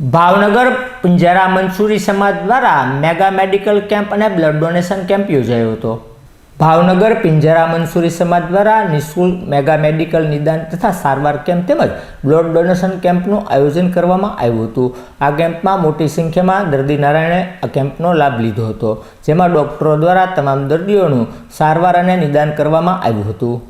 ભાવનગર પિંજારા મંસૂરી સમાજ દ્વારા mega medical camp અને બ્લડ ડોનેશન કેમ્પ યોજાયો હતો. ભાવનગર, પિંજારા મંસૂરી સમાજ દ્વારા નિઃશુલ્ક મેગા મેડિકલ નિદાન તથા સારવાર કેમ્પ તેમજ બ્લડ ડોનેશન કેમ્પનું આયોજન કરવામાં આવ્યું હતું. આ કેમ્પમાં મોટી સંખ્યામાં દર્દી નારાયણે આ કેમ્પનો લાભ લીધો હતો, જેમાં ડોક્ટરો દ્વારા તમામ દર્દીઓનું સારવાર અને નિદાન કરવામાં આવ્યું હતું.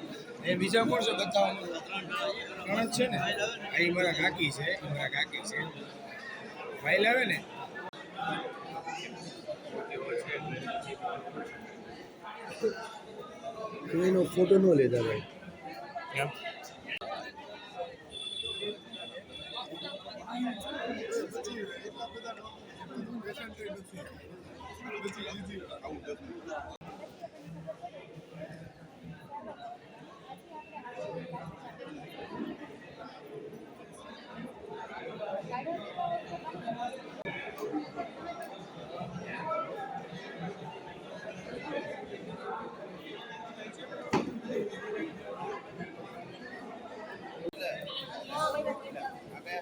એ બીજા કોણ છે બતાવવાનું? ત્રણ જ છે ને? આ મારા કાકી છે મારા કાકી છે. ફાઇલ આવે ને? એનો ફોટો ન લેતા ભાઈ.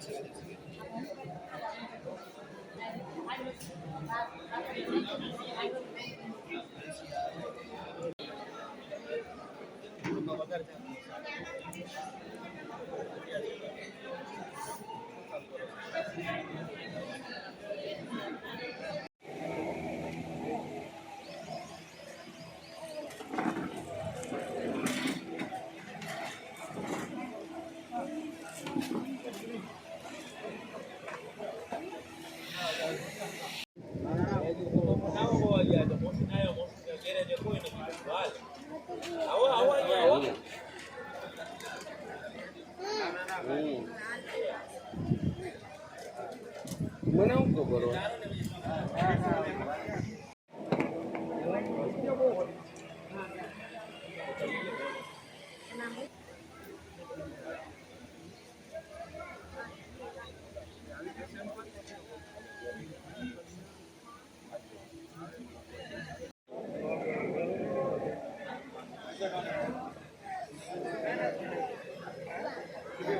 Thank you. મને શું ખબર હોય?